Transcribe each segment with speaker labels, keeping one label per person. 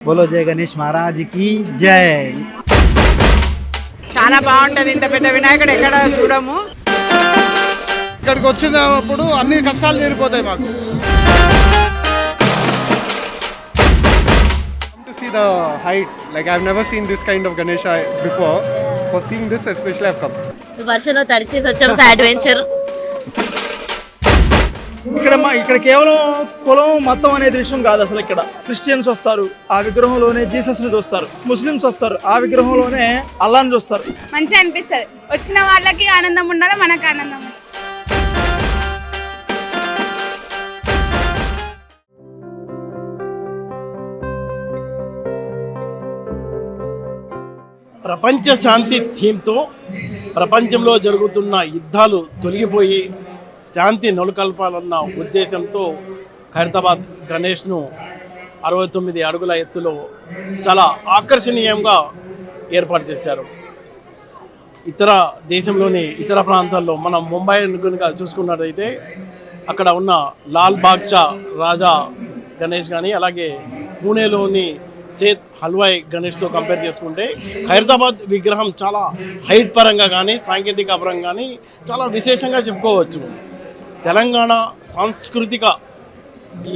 Speaker 1: బోలో జయ గణేష్ మహారాజ్కి జై
Speaker 2: చాలా బాగుంటది ఇంత పెద్ద వినాయకుడు ఎక్కడ చూడము?
Speaker 3: ఇక్కడికి వచ్చినప్పుడు అన్ని కష్టాలు తీరిపోతాయి మాకు. See the height like I never seen this kind of Ganesh before for seeing this especially I come
Speaker 4: వర్షంలో తడిచేసి వచ్చాం అడ్వెంచర్
Speaker 5: ఇక్కడ మా ఇక్కడ కేవలం కులం మతం అనే విషయం కాదు అసలు ఇక్కడ. క్రిస్టియన్స్ వస్తారు ఆ విగ్రహంలోనే జీసస్ని చూస్తారు ముస్లిమ్స్ వస్తారు ఆ విగ్రహంలోనే అల్లాని చూస్తారు.
Speaker 6: మంచిగా అనిపిస్తుంది. వచ్చిన వాళ్ళకి ఆనందం ఉండాలి మనకు ఆనందం.
Speaker 7: ప్రపంచ శాంతి థీమ్తో ప్రపంచంలో జరుగుతున్న యుద్ధాలు తొలగిపోయి శాంతి నెలకొల్పాలన్న ఉద్దేశంతో ఖైరతాబాద్ గణేష్ను అరవై తొమ్మిది అడుగుల ఎత్తులో చాలా ఆకర్షణీయంగా ఏర్పాటు చేశారు. ఇతర దేశంలోని ఇతర ప్రాంతాల్లో మనం ముంబై కనుక చూసుకున్నట్టయితే అక్కడ ఉన్న లాల్ బాగ్చా రాజా గణేష్ కానీ అలాగే పూణేలోని సేత్ హల్వాయ్ గణేష్తో కంపేర్ చేసుకుంటే ఖైరతాబాద్ విగ్రహం చాలా హైట్ పరంగా కానీ సాంకేతిక పరంగా కానీ చాలా విశేషంగా చెప్పుకోవచ్చు. తెలంగాణ సాంస్కృతిక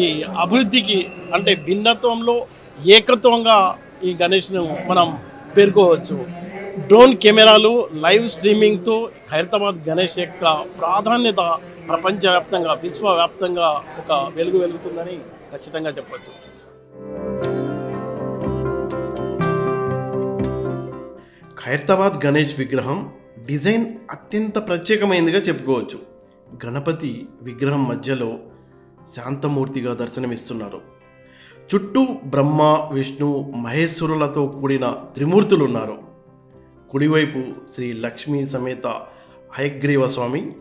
Speaker 7: ఈ అభివృద్ధికి అంటే భిన్నత్వంలో ఏకత్వంగా ఈ గణేష్ను మనం పేర్కోవచ్చు. డ్రోన్ కెమెరాలు లైవ్ స్ట్రీమింగ్తో ఖైరతాబాద్ గణేష్ యొక్క ప్రాధాన్యత ప్రపంచవ్యాప్తంగా విశ్వవ్యాప్తంగా ఒక వెలుగు వెలుగుతుందని ఖచ్చితంగా చెప్పచ్చు. ఖైరతాబాద్ గణేష్ విగ్రహం డిజైన్ అత్యంత ప్రత్యేకమైనదిగా చెప్పుకోవచ్చు. గణపతి విగ్రహం మధ్యలో శాంతమూర్తిగా దర్శనమిస్తున్నారు. చుట్టూ బ్రహ్మ విష్ణు మహేశ్వరులతో కూడిన త్రిమూర్తులు ఉన్నారు కుడివైపు శ్రీ లక్ష్మీ సమేత హయగ్రీవ స్వామి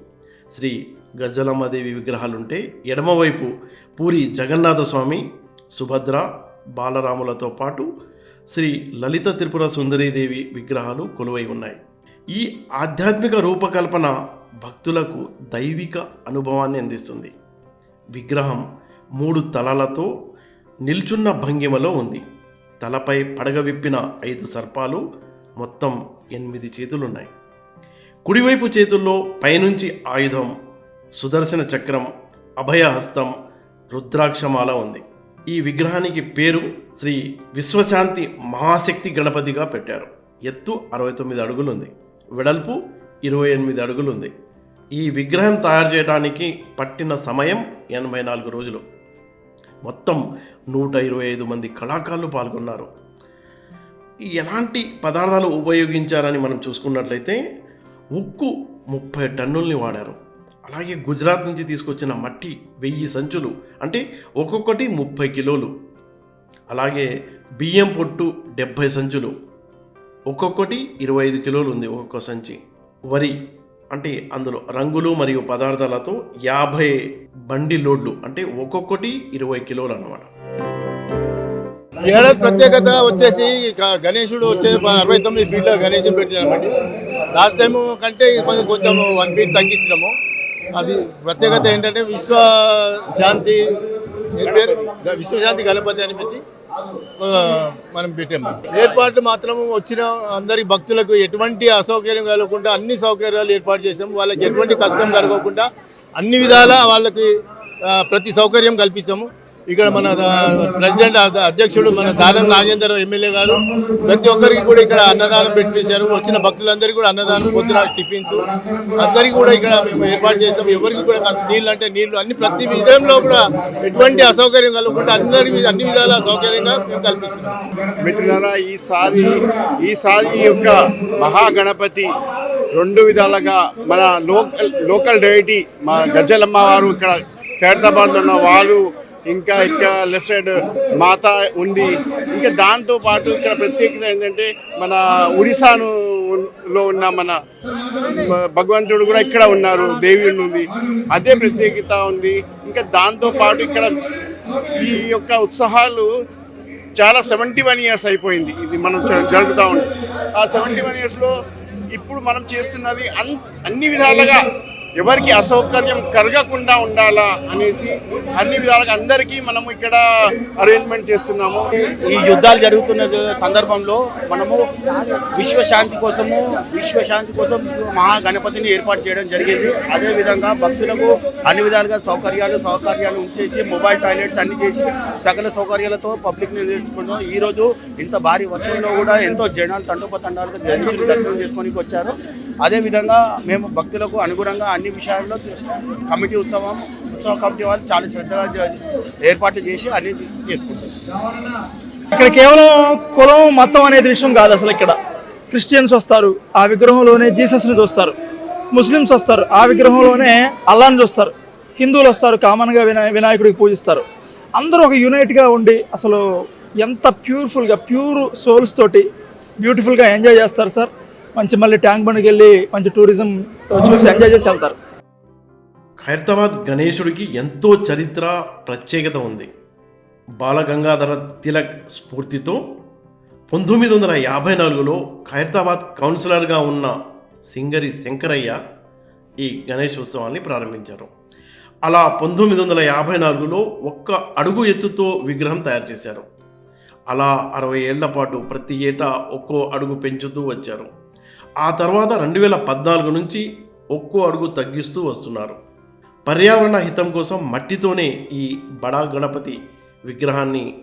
Speaker 7: శ్రీ గజలమ్మదేవి విగ్రహాలుంటే ఎడమవైపు పూరి జగన్నాథ స్వామి సుభద్ర బాలరాములతో పాటు శ్రీ లలిత త్రిపుర సుందరీదేవి విగ్రహాలు కొలువై ఉన్నాయి. ఈ ఆధ్యాత్మిక రూపకల్పన భక్తులకు దైవిక అనుభవాన్ని అందిస్తుంది. విగ్రహం మూడు తలలతో నిల్చున్న భంగిమలో ఉంది. తలపై పడగ విప్పిన ఐదు సర్పాలు మొత్తం ఎనిమిది చేతులున్నాయి. కుడివైపు చేతుల్లో పైనుంచి ఆయుధం సుదర్శన చక్రం అభయహస్తం రుద్రాక్షమాల ఉంది. ఈ విగ్రహానికి పేరు శ్రీ విశ్వశాంతి మహాశక్తి గణపతిగా పెట్టారు. ఎత్తు అరవై తొమ్మిది అడుగులుంది. వెడల్పు ఇరవై ఎనిమిది అడుగులుంది. ఈ విగ్రహం తయారు చేయడానికి పట్టిన సమయం ఎనభై నాలుగు రోజులు. మొత్తం నూట ఇరవై ఐదు మంది కళాకారులు పాల్గొన్నారు. ఎలాంటి పదార్థాలు ఉపయోగించారని మనం చూసుకున్నట్లయితే ఉక్కు ముప్పై టన్నుల్ని వాడారు. అలాగే గుజరాత్ నుంచి తీసుకొచ్చిన మట్టి వెయ్యి సంచులు అంటే ఒక్కొక్కటి ముప్పై కిలోలు. అలాగే బియ్యం పొట్టు డెబ్భై సంచులు. ఒక్కొక్కటి ఇరవై ఐదు కిలోలు ఉంది ఒక్కొక్క సంచి. వరి అంటే అందులో రంగులు మరియు పదార్థాలతో యాభై బండి లోడ్లు అంటే ఒక్కొక్కటి ఇరవై కిలోలు అన్నమాట.
Speaker 3: ఏడాది ప్రత్యేకత వచ్చేసి గణేశుడు వచ్చే అరవై తొమ్మిది ఫీట్ల గణేశుడు పెట్టినామండి లాస్ట్ టైం కంటే కొంచెం కొంచెం వన్ ఫీట్ తగ్గించినాము. అది ప్రత్యేకత ఏంటంటే విశ్వ శాంతి పేరు? విశ్వశాంతి గణపతి అని పెట్టి మనం పెట్టాము. ఏర్పాట్లు మాత్రం వచ్చిన అందరి భక్తులకు ఎటువంటి అసౌకర్యం కలగకుండా అన్ని సౌకర్యాలు ఏర్పాటు చేసాము. వాళ్ళకి ఎటువంటి కష్టం కలగకుండా అన్ని విధాలా వాళ్ళకి ప్రతి సౌకర్యం కల్పించాము. ఇక్కడ మన ప్రెసిడెంట్ అధ్యక్షుడు మన దానం నాగేందర్ ఎమ్మెల్యే గారు ప్రతి ఒక్కరికి కూడా ఇక్కడ అన్నదానం పెట్టేశారు. వచ్చిన భక్తులందరికీ కూడా అన్నదానం పొద్దున టిఫిన్స్. అందరికీ కూడా ఇక్కడ మేము ఏర్పాటు చేస్తాం ఎవరికి కూడా నీళ్ళు అంటే నీళ్ళు అన్ని ప్రతి విధంలో కూడా ఎటువంటి అసౌకర్యం కలగకుండా అందరి అన్ని విధాల సౌకర్యంగా మేము కల్పిస్తున్నాం.
Speaker 8: మిత్రులారా ఈసారి ఈసారి ఈ యొక్క మహాగణపతి రెండు విధాలుగా మన లోకల్ లోకల్ డైటీ మా గజ్జలమ్మ వారు ఇక్కడ ఖైరతాబాద్లో ఉన్న వారు ఇంకా ఇక్కడ లెఫ్ట్ సైడ్ మాత ఉంది. ఇంకా దాంతో పాటు ఇక్కడ ప్రత్యేకత ఏంటంటే మన ఒడిశాను లో ఉన్న మన భగవంతుడు కూడా ఇక్కడ ఉన్నారు దేవి ఉంది. అదే ప్రత్యేకత ఉంది. ఇంకా దాంతో పాటు ఇక్కడ ఈ యొక్క ఉత్సాహాలు చాలా సెవెంటీ వన్ ఇయర్స్ అయిపోయింది. ఇది మనం జరుగుతూ ఉంటాం ఉంది ఆ సెవెంటీ వన్ ఇయర్స్లో ఇప్పుడు మనం చేస్తున్నది అన్ అన్ని విధాలుగా ఎవరికి అసౌకర్యం కలగకుండా ఉండాలా అనేసి అన్ని విధాలుగా అందరికీ మనము ఇక్కడ అరేంజ్మెంట్ చేస్తున్నాము.
Speaker 9: ఈ యుద్ధాలు జరుగుతున్న సందర్భంలో మనము విశ్వశాంతి కోసము విశ్వశాంతి కోసం మహాగణపతిని ఏర్పాటు చేయడం జరిగింది. అదేవిధంగా భక్తులకు అన్ని విధాలుగా సౌకర్యాలు సౌకర్యాలు ఉంచేసి మొబైల్ టాయిలెట్స్ అన్ని చేసి సకల సౌకర్యాలతో పబ్లిక్ని నేర్చుకుంటాం ఈ రోజు ఇంత భారీ వర్షంలో కూడా ఎంతో జనాలు తండోపతండాలుగా గణేశుని దర్శనం చేసుకోనికి వచ్చారు అదేవిధంగా మేము భక్తులకు అనుగుణంగా అన్ని విషయాల్లో కమిటీ ఉత్సవం ఉత్సవ కమిటీ వాళ్ళు చాలా శ్రద్ధగా ఏర్పాటు ఏర్పాట్లు చేసి అన్ని చేసుకుంటారు
Speaker 5: ఇక్కడ కేవలం కులం మతం అనేది విషయం కాదు అసలు ఇక్కడ. క్రిస్టియన్స్ వస్తారు ఆ విగ్రహంలోనే జీసస్ని చూస్తారు. ముస్లిమ్స్ వస్తారు ఆ విగ్రహంలోనే అల్లాని చూస్తారు. హిందువులు వస్తారు కామన్గా వినాయ వినాయకుడికి పూజిస్తారు. అందరూ ఒక యూనైట్గా ఉండి అసలు ఎంత ప్యూర్ఫుల్గా ప్యూర్ సోల్స్ తోటి బ్యూటిఫుల్గా ఎంజాయ్ చేస్తారు సార్. మంచి మళ్ళీ ట్యాంక్ బండ్కి వెళ్ళి మంచి టూరిజం చూసి ఎంజాయ్ చేసి వెళ్తారు.
Speaker 7: ఖైరతాబాద్ గణేశుడికి ఎంతో చరిత్ర ప్రత్యేకత ఉంది. బాలగంగాధర తిలక్ స్ఫూర్తితో పంతొమ్మిది వందల యాభై నాలుగులో ఖైరతాబాద్ కౌన్సిలర్గా ఉన్న సింగరి శంకరయ్య ఈ గణేష్ ఉత్సవాన్ని ప్రారంభించారు. అలా పంతొమ్మిది వందల యాభై నాలుగులో ఒక్క అడుగు ఎత్తుతో విగ్రహం తయారు చేశారు. అలా అరవై ఏళ్ళ పాటు ప్రతి ఏటా ఒక్కో అడుగు పెంచుతూ వచ్చారు. ఆ తర్వాత రెండు వేల పద్నాలుగు నుంచి ఒక్కో అడుగు తగ్గిస్తూ వస్తున్నారు. పర్యావరణ హితం కోసం మట్టితోనే ఈ బడా గణపతి విగ్రహాన్ని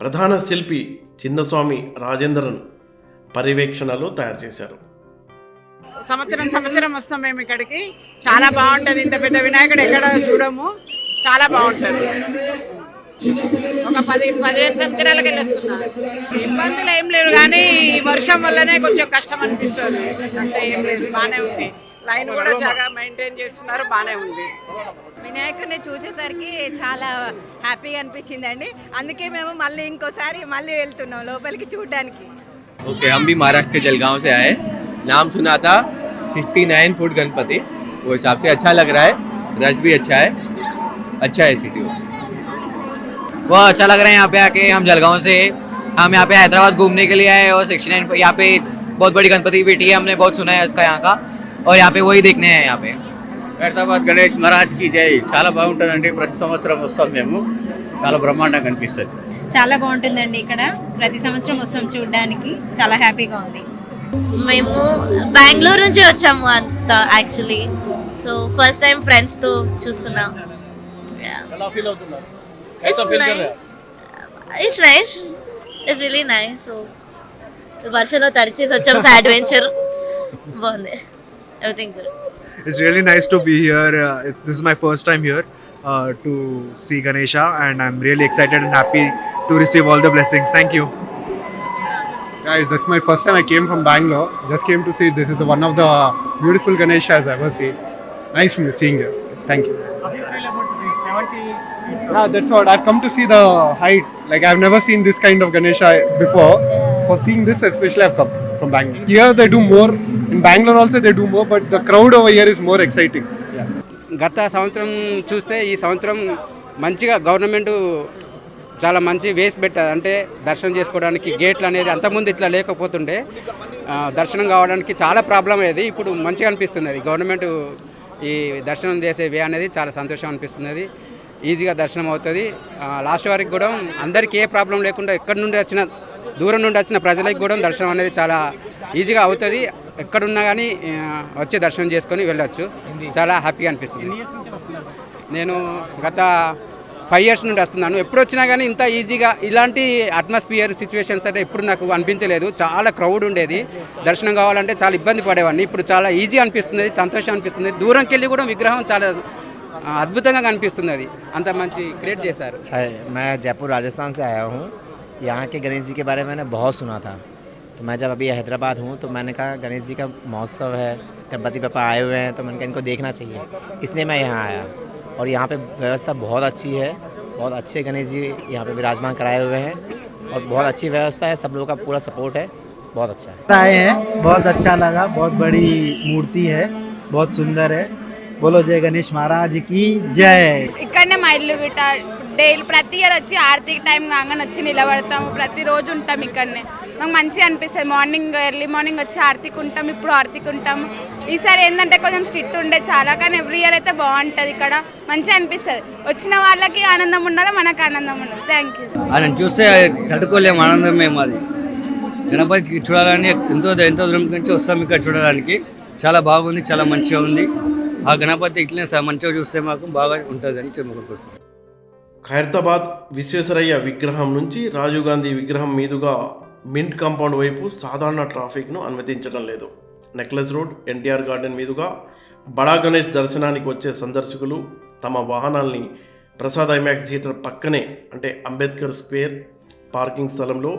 Speaker 7: ప్రధాన శిల్పి చిన్నస్వామి రాజేంద్రన్ పర్యవేక్షణలో తయారు చేశారు.
Speaker 2: సంవత్సరం సంవత్సరం వస్తాం మేము ఇక్కడికి. చాలా బాగుంటుంది. ఇంత పెద్ద వినాయకుడు ఎక్కడ చూడము. చాలా బాగుంటుంది. ఒక పది పదిహేను సంవత్సరాలకి వెళ్ళొస్తున్నా ఇబ్బందులు ఏం లేవు కానీ ఈ వర్షం వల్లనే కొంచెం కష్టం అనిపిస్తుంది అంతే ఏం లేదు బాగానే ఉంది లైన్ కూడా చాలా మెయింటైన్ చేస్తున్నారు బాగానే ఉంది
Speaker 10: వినాయకుడిని చూసేసరికి చాలా హ్యాపీగా అనిపించిందండి అందుకే మేము మళ్ళీ ఇంకోసారి మళ్ళీ వెళ్తున్నాం లోపలికి చూడడానికి
Speaker 11: ओके हम भी महाराष्ट्र के जलगांव से आए नाम सुना था 69 फुट गणपति वो हिसाब से अच्छा लग रहा है रश भी अच्छा है अच्छा है सिटी
Speaker 12: बहुत अच्छा लग रहा है यहाँ पे आके हम जलगांव से हम यहाँ पे हैदराबाद घूमने के लिए आए और सिक्सटी नाइन यहाँ पे बहुत बड़ी गणपति बैठी है हमने बहुत सुना है इसका यहाँ का और यहाँ पे वही देखने हैं यहाँ पे
Speaker 9: హైదరాబాద్ గణేష్ మహారాజ్కి జై చాలా బాగుంటుందండి ప్రతి సంవత్సరం వస్తాం మేము చాలా బ్రహ్మాండంగా కనిపిస్తుంది
Speaker 10: చాలా బాగుంటుందండి ఇక్కడ ప్రతి సంవత్సరం వస్తాం చూడడానికి చాలా హ్యాపీగా ఉంది
Speaker 4: మేము బెంగళూరు నుంచి వచ్చాము అంత యాక్చువల్లీ సో ఫస్ట్ టైం ఫ్రెండ్స్తో చూస్తున్నాం It's nice it's really nice so వర్షంలో తడిచేసి వచ్చాం సో అడ్వెంచర్ బాగుంది everything good
Speaker 1: It's really nice to be here. Uh, it- this is my first time here uh, to see Ganesha, and I'm really excited and happy to receive all the blessings. Thank you.
Speaker 8: Guys, this is my first time I came from Bangalore. Just came to see this is the one of the beautiful Ganeshas I've ever seen. Nice seeing you. Thank you. Yeah, that's what I've come to see the height. Like I've never seen this kind of Ganesha before. For seeing this, especially I've come from Bangalore. Here they do more. In Bangalore also they do more, but the crowd over here is more exciting.
Speaker 12: గత సంవత్సరం చూస్తే ఈ సంవత్సరం మంచిగా government చాలా మంచి వేసి పెట్టారు అంటే దర్శనం చేసుకోవడానికి గేట్లు అనేది అంతకుముందు ఇట్లా లేకపోతుండే దర్శనం కావడానికి చాలా ప్రాబ్లం అయ్యేది ఇప్పుడు మంచిగా అనిపిస్తుంది గవర్నమెంట్ ఈ దర్శనం చేసే వే అనేది చాలా సంతోషం అనిపిస్తున్నది ఈజీగా దర్శనం అవుతుంది. లాస్ట్ వరకు కూడా అందరికీ ఏ ప్రాబ్లం లేకుండా ఎక్కడి నుండి వచ్చిన దూరం నుండి వచ్చిన ప్రజలకు కూడా దర్శనం అనేది చాలా ఈజీగా అవుతుంది. ఎక్కడున్నా కానీ వచ్చి దర్శనం చేసుకొని వెళ్ళొచ్చు. చాలా హ్యాపీగా అనిపిస్తుంది. నేను గత ఫైవ్ ఇయర్స్ నుండి వస్తున్నాను. ఎప్పుడు వచ్చినా కానీ ఇంత ఈజీగా ఇలాంటి అట్మాస్ఫియర్ సిచ్యువేషన్స్ అయితే ఎప్పుడు నాకు అనిపించలేదు. చాలా క్రౌడ్ ఉండేది. దర్శనం కావాలంటే చాలా ఇబ్బంది పడేవాడిని. ఇప్పుడు చాలా ఈజీ అనిపిస్తుంది సంతోషం అనిపిస్తుంది. దూరంకి వెళ్ళి కూడా విగ్రహం చాలా అద్భుతంగా కనిపిస్తుంది అది అంత మంచి క్రియేట్ చేశారు
Speaker 9: हाय मैं जयपुर राजस्थान से आया हूँ यहाँ के गणेश जी के बारे में मैंने बहुत सुना था तो मैं जब अभी हैदराबाद हूँ तो मैंने कहा गणेश जी का महोत्सव है गणपति पापा आए हुए हैं तो मैंने कहा इनको देखना चाहिए इसलिए मैं यहाँ आया और यहाँ पे व्यवस्था बहुत अच्छी है बहुत अच्छे गणेश जी यहाँ पे विराजमान कराए हुए हैं और बहुत अच्छी व्यवस्था है सब लोगों का पूरा सपोर्ट है बहुत अच्छा है
Speaker 1: आए हैं बहुत अच्छा लगा बहुत बड़ी मूर्ति है बहुत सुंदर है బోలో జయ గణేష్ మహారాజ్కి జై
Speaker 6: ఇక్కడనే మా ఇల్లు డైలీ ప్రతి ఇయర్ వచ్చి ఆర్థిక టైం కాగానే వచ్చి నిలబడతాము ప్రతిరోజు ఉంటాం ఇక్కడనే. మాకు మంచిగా అనిపిస్తుంది. మార్నింగ్ ఎర్లీ మార్నింగ్ వచ్చి ఆర్తికి ఉంటాం ఇప్పుడు ఆర్తికి ఉంటాము. ఈసారి ఏంటంటే కొంచెం స్ట్రిక్ట్ ఉండే చాలా కానీ ఎవ్రీ ఇయర్ అయితే బాగుంటుంది ఇక్కడ. మంచిగా అనిపిస్తుంది. వచ్చిన వాళ్ళకి ఆనందం ఉండాలి మనకు ఆనందం ఉండదు థ్యాంక్ యూ
Speaker 13: చూస్తే తట్టుకోలేము ఆనందం మేము అది. గణపతికి చూడాలని ఎంతో ఎంతో దూరం నుంచి వస్తాం ఇక్కడ చూడడానికి. చాలా బాగుంది చాలా మంచిగా ఉంది. ఆ గణపతి ఇట్లనే మంచిగా చూస్తే మాకు బాగా ఉంటుందని చెప్పుకుంటున్నాం.
Speaker 7: ఖైరతాబాద్ విశ్వేశ్వరయ్య విగ్రహం నుంచి రాజీవ్ గాంధీ విగ్రహం మీదుగా మింట్ కాంపౌండ్ వైపు సాధారణ ట్రాఫిక్ను అనుమతించడం లేదు. నెక్లెస్ రోడ్ ఎన్టీఆర్ గార్డెన్ మీదుగా బడా గణేష్ దర్శనానికి వచ్చే సందర్శకులు తమ వాహనాల్ని ప్రసాద్ ఐమాక్స్ థియేటర్ పక్కనే అంటే అంబేద్కర్ స్క్వేర్ పార్కింగ్ స్థలంలో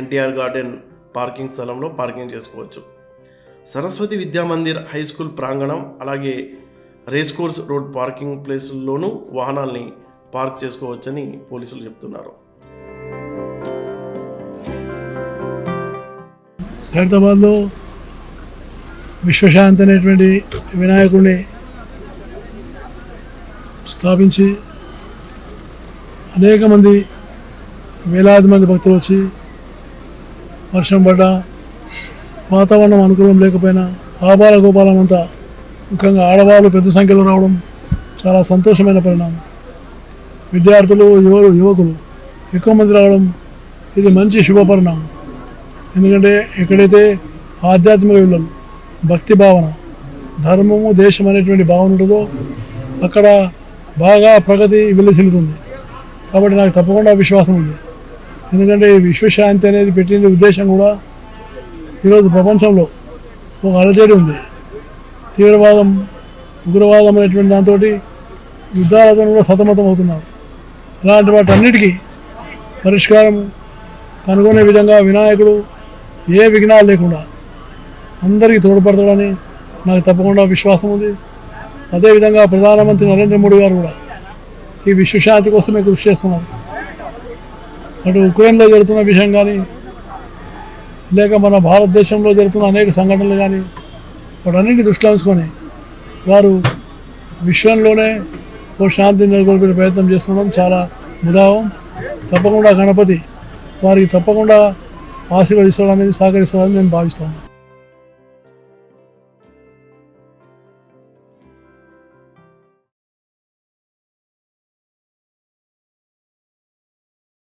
Speaker 7: ఎన్టీఆర్ గార్డెన్ పార్కింగ్ స్థలంలో పార్కింగ్ చేసుకోవచ్చు. సరస్వతి విద్యామందిర్ హై స్కూల్ ప్రాంగణం అలాగే రేస్ కోర్స్ రోడ్ పార్కింగ్ ప్లేసుల్లోనూ వాహనాల్ని పార్క్ చేసుకోవచ్చని పోలీసులు చెప్తున్నారు.
Speaker 14: హైదరాబాద్లో విశ్వశాంతి అనేటువంటి వినాయకుడిని స్థాపించి అనేక మంది వేలాది మంది భక్తులు వచ్చి వర్షం పడ్డా వాతావరణం అనుకూలం లేకపోయినా ఆబాల గోపాలం అంతా ముఖ్యంగా ఆడవాళ్ళు పెద్ద సంఖ్యలో రావడం చాలా సంతోషమైన పరిణామం. విద్యార్థులు యువ యువకులు ఎక్కువ మంది రావడం ఇది మంచి శుభ పరిణామం. ఎందుకంటే ఎక్కడైతే ఆధ్యాత్మిక విలువలు భక్తి భావన ధర్మము దేశం అనేటువంటి భావన ఉంటుందో అక్కడ బాగా ప్రగతి విల్లసిల్లుతుంది కాబట్టి నాకు తప్పకుండా విశ్వాసం ఉంది. ఎందుకంటే ఈ విశ్వశాంతి అనేది పెట్టిన ఉద్దేశం కూడా ఈరోజు ప్రపంచంలో ఒక అలజడి ఉంది. తీవ్రవాదం ఉగ్రవాదం అనేటువంటి దాంతో యుద్ధాలతో కూడా సతమతం అవుతున్నారు. అలాంటి వాటన్నిటికీ పరిష్కారం కనుగొనే విధంగా వినాయకుడు ఏ విఘ్నాలు లేకుండా అందరికీ తోడ్పడతాడని నాకు తప్పకుండా విశ్వాసం ఉంది. అదేవిధంగా ప్రధానమంత్రి నరేంద్ర మోడీ గారు కూడా ఈ విశ్వశాంతి కోసమే కృషి చేస్తున్నారు. అటు ఉక్రెయిన్లో జరుగుతున్న విషయం కానీ లేక మన భారతదేశంలో జరుగుతున్న అనేక సంఘటనలు కానీ వాటన్నింటినీ దృష్టిలో ఉంచుకొని వారు విశ్వంలోనే ఓ శాంతిని నెలకొల్పే ప్రయత్నం చేస్తుండడం చాలా ముదావం. తప్పకుండా గణపతి వారికి తప్పకుండా ఆశీర్వదిస్తాడనేది సహకరిస్తాడని నేను భావిస్తాను.